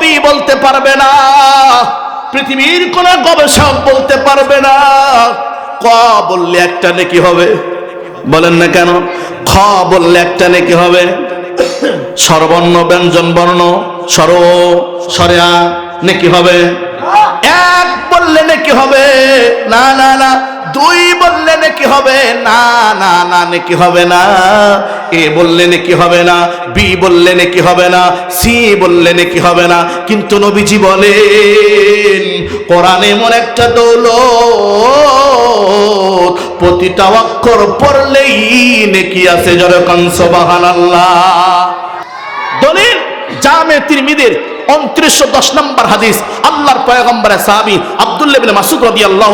কবি বলতে পারবে না, পৃথিবীর কোন গবেষক বলতে পারবে না। ক বললে একটা নেকি হবে, বলেন না কেন? খ বললে একটা নেকি হবে, স্বরবর্ণ, ব্যঞ্জন, বর্ণ, স্বর সরেয়া নেকি হবে। এক বললে নাকি হবে, না না না, দুই বললে নাকি হবে, না না না, নাকি হবে না। এ বললে নাকি হবে না, বি বললে নাকি হবে না, সি বললে নাকি হবে না। কিন্তু নবীজি বলেন, কোরআন এমন একটা দৌলত, প্রতিটা অক্ষর পড়লেই নেকি আছে যেরকম সোবাহান আল্লাহ দলিল জামে তিরমিদের উনত্রিশশো দশ নম্বর হাদিস। আল্লাহর পয়গম্বরে সাহাবি আব্দুল্লাহ বিন মাসুদ আল্লাহ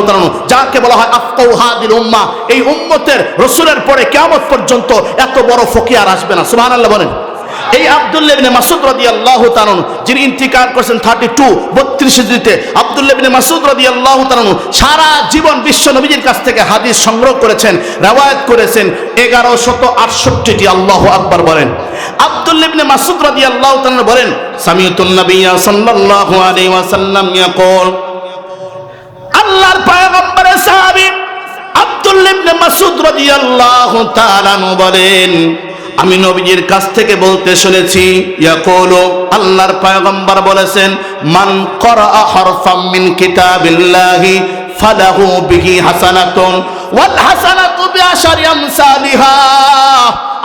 যাকে বলা হয় আফকাউ হাদিল উম্মাহ এই উম্মতের রসুলের পরে কেমন পর্যন্ত এত বড় ফকিয়ার আসবে না। সুবহানাল্লাহ বলেন। এই আব্দুল্লাহ ইবনে মাসুদ রাদিয়াল্লাহু তাআলা যিনি ইন্তিকাল করেছেন 32 32 হিজরিতে আব্দুল্লাহ ইবনে মাসুদ রাদিয়াল্লাহু তাআলা সারা জীবন বিশ্ব নবীজির কাছ থেকে হাদিস সংগ্রহ করেছেন, রওয়ায়াত করেছেন 1168টি আল্লাহু আকবার বলেন। আব্দুল্লাহ ইবনে মাসুদ রাদিয়াল্লাহু তাআলা বলেন, সামিউতুন নাবিয়্যা সাল্লাল্লাহু আলাইহি ওয়াসাল্লাম ইয়াকুল, আল্লাহর পয়গম্বরের সাহাবী আব্দুল্লাহ ইবনে মাসুদ রাদিয়াল্লাহু তাআলা বলেন আমি নবীজির কাছ থেকে বলতে শুনেছি, ইয়াকুলু, আল্লাহর পয়গম্বর বলেছেন, মান করা হরফাম মিন কিতাবিল্লাহি ফালাহু বিহি হাসানাতুন ওয়াল হাসানাতু বিআশারি আমসালিহা।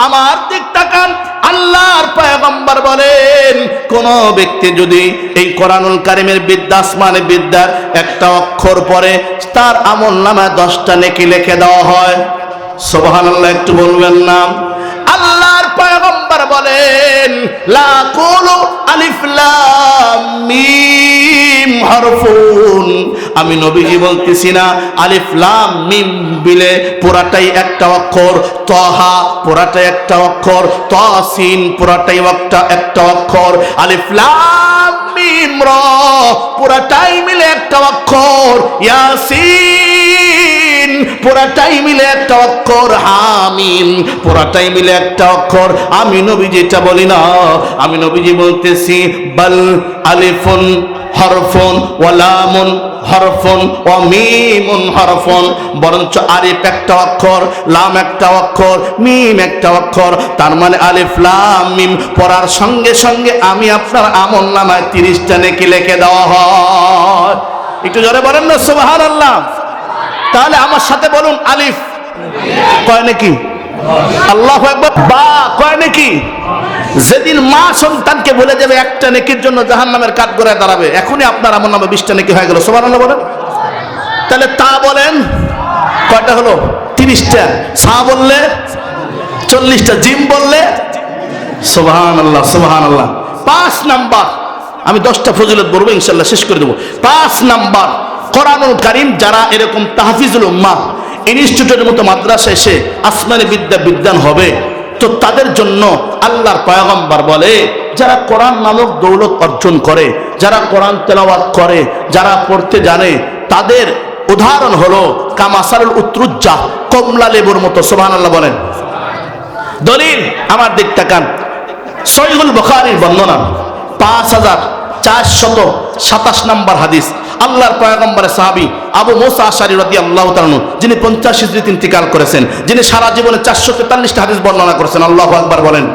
আমার দিক তাকান, আল্লাহর পয়গম্বর বলেন, কোন ব্যক্তি যদি এই কোরআনুল কারিমের বিদ্যা আসমানে বিদ্যার একটা অক্ষর পরে তার আমল নামায় দশটা নেকি লিখে দেওয়া হয়। সুবহানাল্লাহ, একটু বলবেন না? আল্লাহর পয়গম্বর বলেন, লা আলিফ লাম মিম হরফুন। আমি নবীজি বলতেছি না, আলিফ মিম বিলে পুরাটাই একটা অক্ষর, তহা পুরাটাই একটা অক্ষর তসিন পুরাটাই একটা একটা অক্ষর, আলিফ লাম মিম র পুরাটাই মিলে একটা অক্ষর, ইয়াসিন পুরাটাই মিলে একটা অক্ষর হামিম পুরাটাই মিলে একটা অক্ষর আমি নবী বলি না। আমি নবীজি বলতেছি, বল আলিফুন হরফুন ওয়ালামুন বরঞ্চ আলিফ একটা অক্ষর, লাম একটা অক্ষর, মিম একটা অক্ষর, তার মানে আলিফ, লাম, মিম পড়ার সঙ্গে সঙ্গে আমি আপনার আমল নামায় তিরিশটা নেকি লিখে দেওয়া হয়। একটু জোরে বলেন না, সুবহানাল্লাহ। তাহলে আমার সাথে বলুন আলিফ। কয় নাকি? আল্লাহ বা, কয় নাকি? যেদিন মা সন্তানকে বলে যাবে একটা নেকির জন্য জাহান নামের কাঠ করে দাঁড়াবে। এখনই আপনার আমার নামে বিশটা নেকি হয়ে গেল। সোমান বলেন। তাহলে তা বলেন, কয়টা হলো? তিরিশটা। সা বললে? চল্লিশটা। জিম বললে? সোহান আল্লাহ সোহান আল্লাহ পাঁচ নাম্বার। আমি দশটা ফজিলত বলব ইনশাল্লাহ শেষ করে দেবো। পাঁচ নাম্বার। কোরআনুল কারিম যারা এরকম তাহাফিজুল উম্মা ইনস্টিটিউটের মতো মাদ্রাসা এসে আসমানি বিদ্যা বিদ্যান হবে, তো তাদের জন্য আল্লাহর পয়গম্বর বলে, যারা কোরআন নামক দৌলত অর্জন করে, যারা কোরআন তেলাওয়াত করে, যারা পড়তে জানে, তাদের উদাহরণ হলো কামাসারুল উত্রুজ্জা কমলা লেবুর মতো সোহান আল্লাহ বলেন। দলিল, আমার দিক তাকান। সহিহুল বুখারীর বন্দনা পাঁচ হাজার চারশত সাতাশ নম্বর হাদিস। আল্লাহর পয়গম্বরের সাহাবী আবু মোসা আশারি রদি আল্লাহ তালু যিনি পঞ্চাশ হিজরিতে ইন্তিকাল করেছেন যিনি সারা জীবনে চারশো তেতাল্লিশটা হাদিস বর্ণনা করেছেন আল্লাহ আকবার বলেন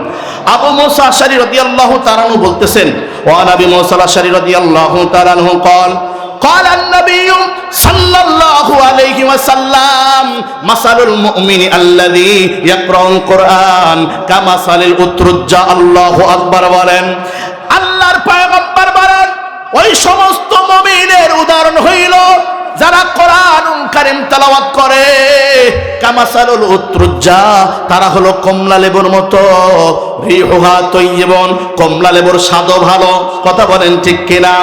আবু মোসা আশারি রদি আল্লাহ তালানু বলতেছেন ওয়ান আবি মোসা আশারি রদি আল্লাহ তালানু কল قال النبي صلى الله عليه وسلم مثل المؤمن الذي يقرأ القرآن كمثل الأترجة الله أكبر বলেন আল্লাহর পয়গম্বর বলেন ওই সমস্ত মুমিনের উদাহরণ হইল, যারা কোরআন কারিম তালাওয়াত করে, কামাসালুল উত্রুজ্জা, তারা হলো কমলা লেবুর মতো। রিহুহা তৈবন কমলা লেবুর স্বাদও ভালো, কথা বলেন ঠিক কিনা?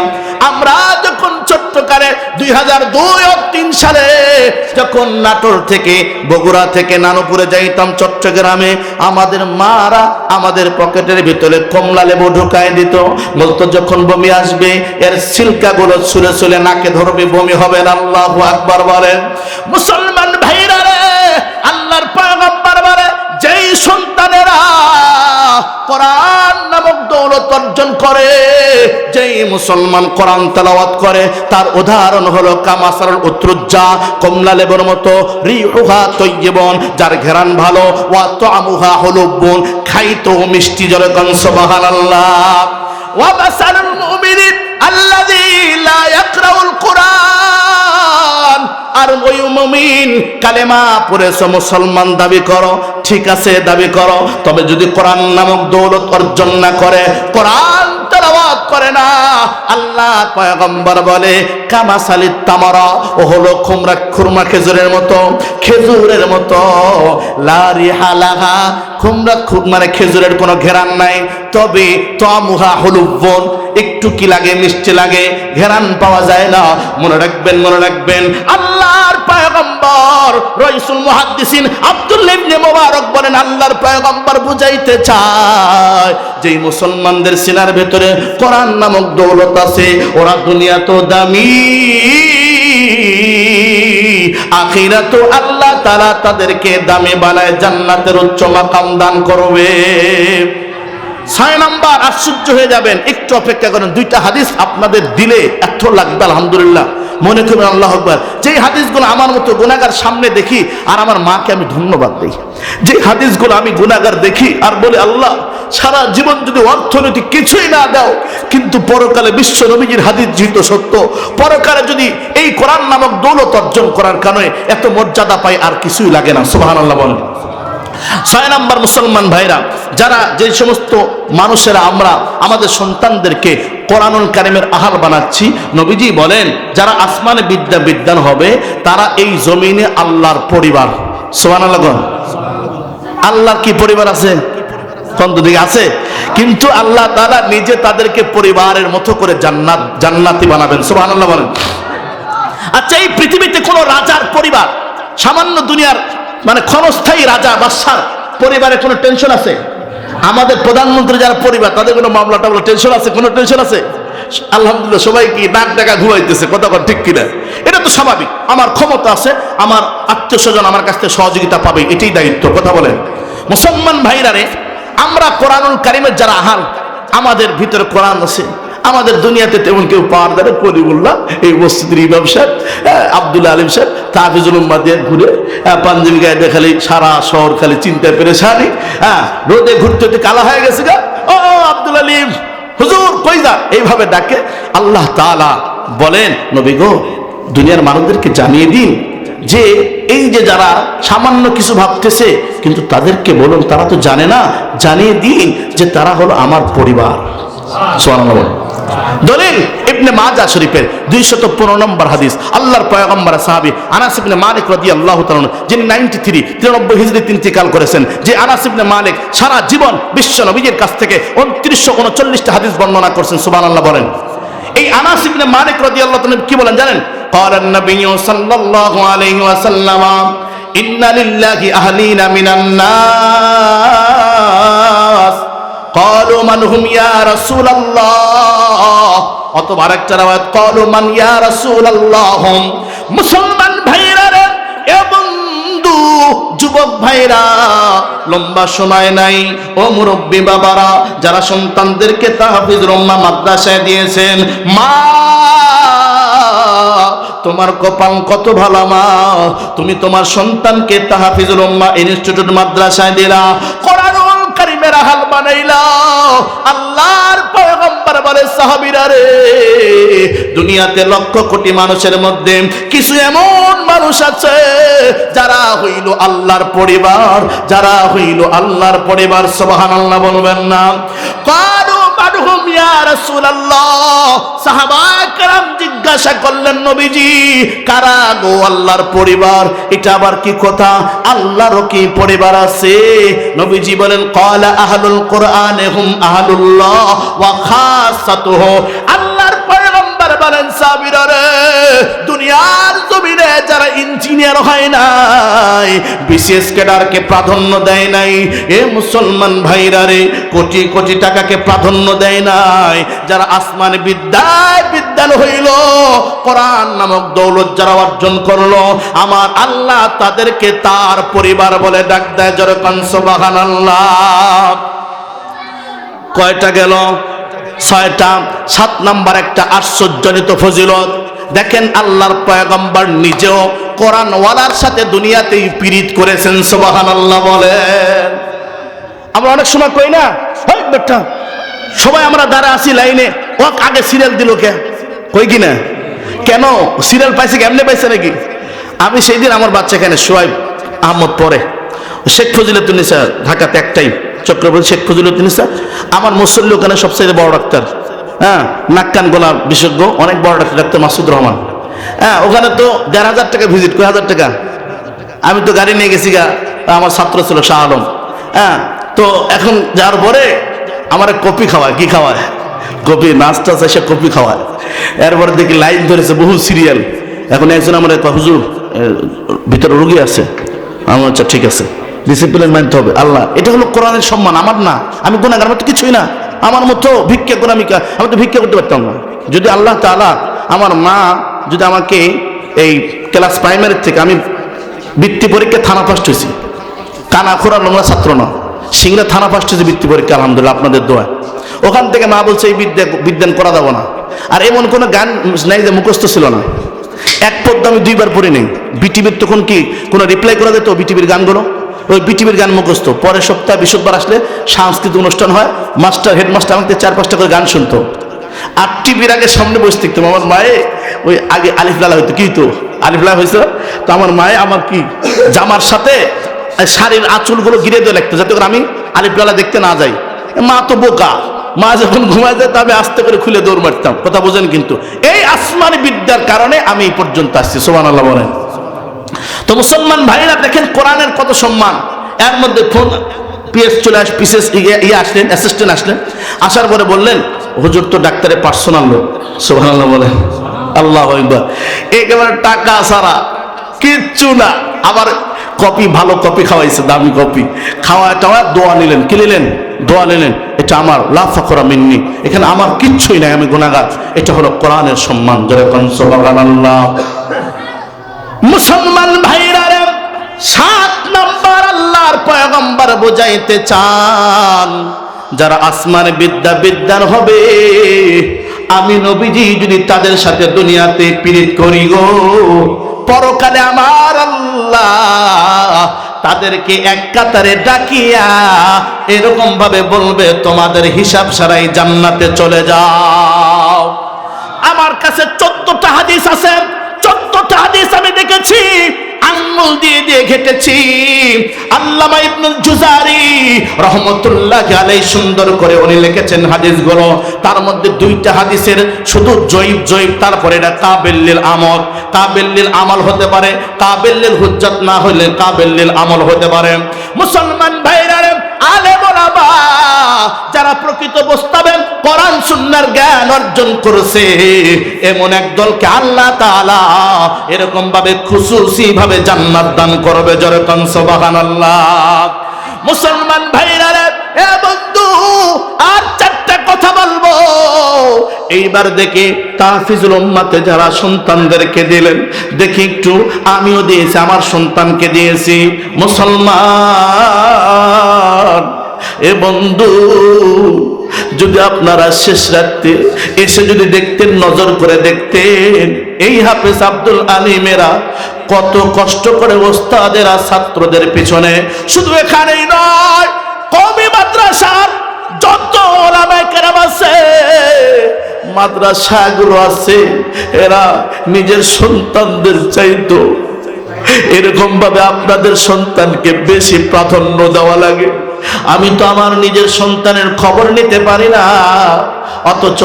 আমরা যখন ছোট্টকারে দুই হাজার দুই ও তিন সালে যখন নাটোর থেকে, বগুড়া থেকে নানুপুরে যাইতাম চট্টগ্রামে, আমাদের মারা আমাদের পকেটের ভিতরে কমলা লেবু ঢুকায় দিত। বলতো, যখন বমি আসবে, এর সিল্কাগুলো ছুলে ছুলে নাকে ধরবে, বমি হবে না। আল্লাহ আকবার বলেন মুসলমান ভাইরা রে, আল্লাহর পয়গম্বর বলে, যেই সন্তানেরা কোরআন দৌলত অর্জন করে, যেই মুসলমান কোরআন তেলাওয়াত করে, তার উদাহরণ হলো কামাসারুল উত্রুজ্জা, কমলা লেবুর মতো রিহুহা তৈবন যার ঘেরান ভালো, ওয়া তো তামুহা হলুবুন, খাইতো মিষ্টি জলে কংস আল্লাহ ওয়া বাসারুল মুমিনিন আল্লাযী লা ইয়াকরাউল কুরআন। আর ওই মুমিন কালেমা পড়েছো মুসলমান দাবি করো, ঠিক আছে, দাবি করো। তবে যদি কোরআন নামক দৌলত অর্জন না করে, কোরআন তেলাওয়াত করে না, আল্লাহ পয়গম্বর বলে কামাসালিত তামারা, ও হলো খুমরা খুরমা খেজুরের মতো খেজুরের মতো। লারি হালাহা খুমরা মানে খেজুরের কোনো ঘেরান নাই, তবে তমুহা হলুবন একটু কি লাগে, মিষ্টি লাগে, ঘেরান পাওয়া যায় না। মনে রাখবেন মনে রাখবেন আল্লাহর পয়গম্বর, রইসুল মুহাদ্দিসিন আব্দুল্লাহ ইবনে মুবারক বলেন, আল্লাহর পয়গম্বর বুঝাইতে চায়, যেই মুসলমানদের সিনার ভেতরে কোরআন নামক দৌলত আছে, ওরা দুনিয়া তো দামি। আখিরা তো আল্লাহ তারা তাদেরকে দামি বানায়, জান্নাতের উচ্চ মাকাম দান করবে। ছয় নাম্বার, আশ্চর্য হয়ে যাবেন, একটু অপেক্ষা করেন, দুইটা হাদিস আপনাদের দিলে এত লাগবে, আলহামদুলিল্লাহ। মনে করবেন আল্লাহ আকবর। যে হাদিসগুলো আমার মতো গুণাগার সামনে দেখি, আর আমার মাকে আমি ধন্যবাদ দিই। যে হাদিসগুলো আমি গুণাগার দেখি, আর বলে, আল্লাহ, সারা জীবন যদি অর্থনৈতিক কিছুই না দাও, কিন্তু পরকালে বিশ্ব নবীজির হাদিস যেহেতু সত্য, পরকালে যদি এই কোরআন নামক দৌলত অর্জন করার কারণে এত মর্যাদা পাই, আর কিছুই লাগে না। সুবাহান আল্লাহ বলেন। ছয় নাম্বার মুসলমান ভাইরা, যারা যে সমস্ত মানুষেরা আমরা, আমাদের সন্তানদেরকে কোরআনুল কারিমের আহার বানাচ্ছি, নবীজি বলেন, যারা আসমানে বিদ্যা বিদ্যান হবে, তারা এই জমিনে আল্লাহর পরিবার সোহান আল্লাহ আল্লাহর কি পরিবার আছে? দিকে আছে? কিন্তু আল্লাহ তারা নিজে তাদেরকে পরিবারের মতো করে জান্নাত, জান্নাতি বানাবেন। সোহান আল্লাহ বলেন। আচ্ছা এই পৃথিবীতে কোন রাজার পরিবার, সামান্য দুনিয়ার মানে ক্ষণস্থায়ী রাজা বাদশার পরিবারে কোনো টেনশন আছে? আমাদের প্রধানমন্ত্রী যারা পরিবার, তাদের কোনো মামলা টামলা টেনশন আছে? কোনো টেনশন আছে? আলহামদুলিল্লাহ সবাই কি নাক ডাকা ঘুমাইতেছে, কথা কর ঠিক কিনা? এটা তো স্বাভাবিক। আমার ক্ষমতা আছে, আমার আত্মীয় স্বজন আমার কাছ থেকে সহযোগিতা পাবে, এটাই দায়িত্ব, কথা বলেন। মুসলমান ভাইরারে, আমরা কোরআনুল কারিমের যারা আহাল, আমাদের ভিতরে কোরআন আছে। আমাদের দুনিয়াতে তেমন কেউ পাওয়ার দ্বারা করিবুল্লাহ এই মসজিদের ইমাম সাহেব আব্দুল আলিম সাহেব তাহিজুল উম্মাদিয়া ঘুরে আহ, পাঞ্জাবি গায়ে দেখালি সারা শহর খালি চিন্তায় পেরেছানি হ্যাঁ রোদে ঘুরতে ঘুরতে কালা হয়ে গেছে গা। ও আব্দুল আলিম হুজুর কই যা? এইভাবে ডাকে। আল্লাহ তাআলা বলেন নবী গো দুনিয়ার মানুষদেরকে জানিয়ে দিন যে এই যে যারা সামান্য কিছু ভাবতেছে কিন্তু তাদেরকে বলুন তারা তো জানে না জানিয়ে দিন যে তারা হলো আমার পরিবার। বলুন। দলিল ইবনে মাজা শরীফের 215 নম্বর হাদিস আল্লাহর পয়গম্বর সাহাবী আনাস ইবনে মালিক রাদিয়াল্লাহু তাআলা যিনি 93 93 হিজরিতে ইন্তেকাল করেছেন যে আনাস ইবনে মালিক সারা জীবন বিশ্ব নবীর কাছ থেকে 2939টা হাদিস বর্ণনা করছেন সুবহানাল্লাহ বলেন এই আনাস ইবনে মালিক রাদিয়াল্লাহু তাআলা কি বলেন জানেন قال النبي صلى الله عليه وسلم إن لله أهلين من الناس قالوا من هم يا رسول الله অথবা আরেকটা রাওয়াত ক্বালু মান ইয়া রাসূলুল্লাহ মুসলমান ভাইরা রে, এ বন্ধু, যুবক ভাইরা লম্বা সময় নাই, ও মুরব্বী বাবারা, যারা সন্তানদেরকে তাহফিজ রম্মা মাদ্রাসায় দিয়েছেন, মা, তোমার কপাল কত ভালো মা, তুমি তোমার সন্তানকে তাহফিজ উম্মাহ ইনস্টিটিউট মাদ্রাসায় দিলা কোরআন কারিমের হাল বানাইলা আল্লাহ বলে রে, দুনিয়াতে লক্ষ কোটি মানুষের মধ্যে কিছু এমন মানুষ আছে যারা হইল আল্লাহর পরিবার, যারা হইল আল্লাহর পরিবার, সুবহানাল্লাহ বলবেন না। জিজ্ঞাসা করলেন, নবীজি, কারা গো আল্লাহর পরিবার? এটা আবার কি কথা? আল্লাহরও কি পরিবার আছে? নবীজি বলেন, ক্বালা আহলুল কোরআনে হুম আহলুল্লাহ পয়গম্বর বলেন সাবিরা দুনিয়ার জমিনে যারা ইঞ্জিনিয়ার হয় নাই, বিশেষ ক্যাডারকে প্রাধান্য দেয় নাই, এ মুসলমান ভাইরা রে, কোটি কোটি টাকাকে প্রাধান্য দেয় নাই, যারা আসমানে বিদ্যায় বিদ্যান হইল, কোরআন নামক দৌলত যারা অর্জন করল, আমার আল্লাহ তাদেরকে তার পরিবার বলে ডাক দেয় জরকান সুবহানাল্লাহ। কয়টা গেল? ছয়টা, সাত নাম্বার একটা আশ্চর্যজনিত ফজিলত। দেখেন আল্লাহর পয়গম্বর নিজেও কোরআন ওয়ালার সাথে দুনিয়াতেই পীড়িত করেছেন সুবাহান আল্লাহ বলেন। আমরা অনেক সময় কই না, "হেই বেটা, সবাই আমরা দাঁড়া আছি লাইনে ও আগে সিরিয়াল দিল কে? কই কি না কেন? সিরিয়াল পাইছে, কেমনে পাইছে নাকি? আমি সেই দিন আমার বাচ্চা এখানে সোয়াইব আহমদ পরে। শেখ ফজিলতুন্নিসা ঢাকাতে একটাই চক্রবর্তী শেখ ফজিলতুন্নিসা আমার মুসল্লি ওখানে সবচেয়ে বড় ডাক্তার। হ্যাঁ নাক কান গলা বিশেষজ্ঞ, অনেক বড় ডাক্তার ডাক্তার মাসুদ রহমান। হ্যাঁ ওখানে তো দেড় হাজার টাকা ভিজিট কয় হাজার টাকা। আমি তো গাড়ি নিয়ে গেছি গা, আমার ছাত্র ছিল শাহ আলম। হ্যাঁ তো এখন যাওয়ার পরে আমার কপি খাওয়ায়, কি খাওয়ায়? কপি, নাস্তা এসে কপি খাওয়ায়। এরপরে দেখি লাইন ধরেছে বহু সিরিয়াল। এখন একজন আমার হুজুর ভিতরে রুগী আছে। আমার আচ্ছা ঠিক আছে। ডিসিপ্লিন মানতে হবে। আল্লাহ, এটা হলো কোরআনের সম্মান। আমার না, আমি গুণাগার আমার তো কিছুই না। আমার মতো ভিক্ষা গুণামিকা আমি তো ভিক্ষা করতে পারতাম না। যদি আল্লাহ তাআলা আমার মা, যদি আমাকে এই ক্লাস প্রাইমারি থেকে আমি বৃত্তি পরীক্ষা থানা ফার্স্ট হয়েছি। কানা খোরা নোংরা ছাত্র না। সিংড়া থানা ফার্স্ট হয়েছে বৃত্তি পরীক্ষা আলহামদুলিল্লাহ, আপনাদের দোয়া ওখান থেকে মা বলছে, এই বিদ্যা বিজ্ঞান করা যাব না। আর এমন কোনো গান নাই যে মুখস্থ ছিল না। এক পদ্ম আমি দুইবার পড়ি নেই। বিটিভির তখন কি কোনো রিপ্লাই করা যেত বিটিভির গানগুলো? ওই বিটিভির গান মুখস্থ। পরের সপ্তাহে বৃহস্পতিবার আসলে সাংস্কৃতিক অনুষ্ঠান হয়। মাস্টার, হেডমাস্টার আমাকে চার পাঁচটা করে গান শুনতো। আর টিভির আগে সামনে বসে থাকতাম। আমার মায়ে ওই আগে আলিফলালা হইতো। কি তো আলিফলালা হয়েছিল তো আমার মায়ে আমার কি, জামার সাথে শাড়ির আঁচলগুলো গিরে দিয়ে লাগতো যাতে করে আমি আলিফলালা দেখতে না যাই। মা তো বোকা। মা যখন ঘুমায় যায় তবে আস্তে করে খুলে দৌড় মারতাম। কথা বোঝেন কিন্তু। এই আসমানি বিদ্যার কারণে আমি এই পর্যন্ত আসছি সোমান আল্লাহ বলেন। তো মুসলমান ভাইরা দেখেন কোরআনের কত সম্মান। এর মধ্যে ফোন পিএস চলে আস পিসেস ইয়ে আসলেন অ্যাসিস্ট্যান্ট আসলেন। আসার পরে বললেন, হুজুর তো ডাক্তারের পার্সোনাল লোক। সোহানাল্লাহ বলেন। আল্লাহ একবার একেবারে টাকা সারা কিচ্ছু না। আবার কপি, ভালো কপি খাওয়াইছে, দামি কপি। খাওয়া টাওয়া দোয়া নিলেন। কি নিলেন? দোয়া নিলেন, এটা আমার লাফা করা মিন্নি। এখানে আমার কিচ্ছুই নাই, আমি গুণাগার এটা হলো কোরআনের সম্মান। যেরকম সোহান মুসলমান সাত নম্বর আল্লাহর পয়গম্বর বুঝাইতে চান, যারা আসমান বিদ্যা বিদ্যার হবে। আমি নবীজি যদি তাদের সাথে দুনিয়াতে পীড়িত করি গো, পরকালে আমার আল্লাহ তাদেরকে এক কাতারে ডাকিয়া এরকম ভাবে বলবে, তোমাদের হিসাব সারাই জান্নাতে চলে যাও। আমার কাছে চোদ্দটা হাদিস আছে। চোদ্দটা হাদিস আমি দেখেছি, আঙ্গুল দিয়ে দিয়ে ঘেটেছি। আল্লামা ইবনুল জুজারি রহমতুল্লাহ আলাই সুন্দর করে উনি লিখেছেন হাদিসগুলো। তার মধ্যে দুইটা হাদিসের শুধু জয়ীব জয়ীব, তারপরে এটা কাবিল্লিল আমল। কাবিল্লিল আমল হতে পারে কাবিল্লিল হুজ্জাত না হলে কাবিল্লিল আমল হতে পারে। মুসলমান ভাইরা আলে বলাবা যারা প্রকৃত কোরআন সুন্নার জ্ঞান অর্জন করেছে। এমন এক দলকে আল্লাহ তাআলা এরকম ভাবে খুশুসি ভাবে জান্নাত দান করবে। জরে যেরকম সুবহানাল্লাহ। মুসলমান ভাইরা এ বন্ধু, আর চারটা কথা বলব। এইবার দেখি তাহফিজুল উম্মাতে যারা সন্তানদেরকে দিলেন, দেখি একটু আমিও দিয়েছি, আমার সন্তানকে দিয়েছি। মুসলমান, এ বন্ধু যদি আপনারা শেষ রাত্রে এসে যদি দেখতেন, নজর করে দেখতেন, এই হাফেজ আব্দুল আলিমেরা কত কষ্ট করে ওস্তাদেরা, ছাত্রদের পিছনে, শুধু এখানেই নয় কবি মাদ্রাসার যত ওলামায়ে কেরাম আছে, মাদ্রাসাগুলো আছে, এরা নিজের সন্তানদের চাইতো। এরকম ভাবে আপনাদের সন্তানকে বেশি প্রাধান্য দেওয়া লাগে। আমি তো আমার নিজের সন্তানের খবর নিতে পারি না। অথচ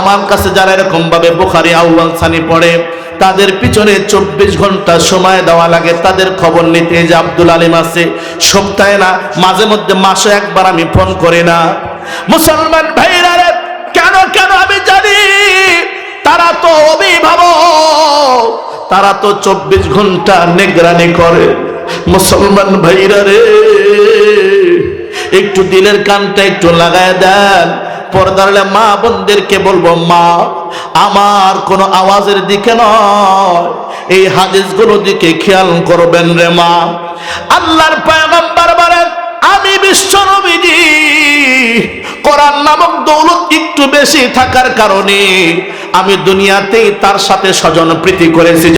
আমার কাছে যারা এরকম ভাবে বোখারি আউ্বাল সানি পড়ে, তাদের পিছনে চব্বিশ ঘণ্টা সময় দেওয়া লাগে। তাদের খবর নিতে যে আব্দুল আলিম আছে, সপ্তাহে না, মাঝে মধ্যে মাসে একবার আমি ফোন করি না। মুসলমান ভাইরা কেন কেন আমি জানি? তারা তো অভিভাবক, তারা তো চব্বিশ ঘণ্টা নিগরানি করে। মুসলমান ভাইরা রে। একটু দিলের কানটা একটু লাগায় দেন। পর্দারে মা বোনদেরকে বলব, মা, আমার কোনো আওয়াজের দিকে নয়। এই হাদিসগুলো দিকে খেয়াল করবেন রে মা। আল্লাহর পয়গম্বর বলেন, আমি বিশ্ব নবীজি। কোরআন নামক দৌলত একটু বেশি থাকার কারণে আমি দুনিয়াতেই তার সাথে স্বজন প্রীতি করেছি।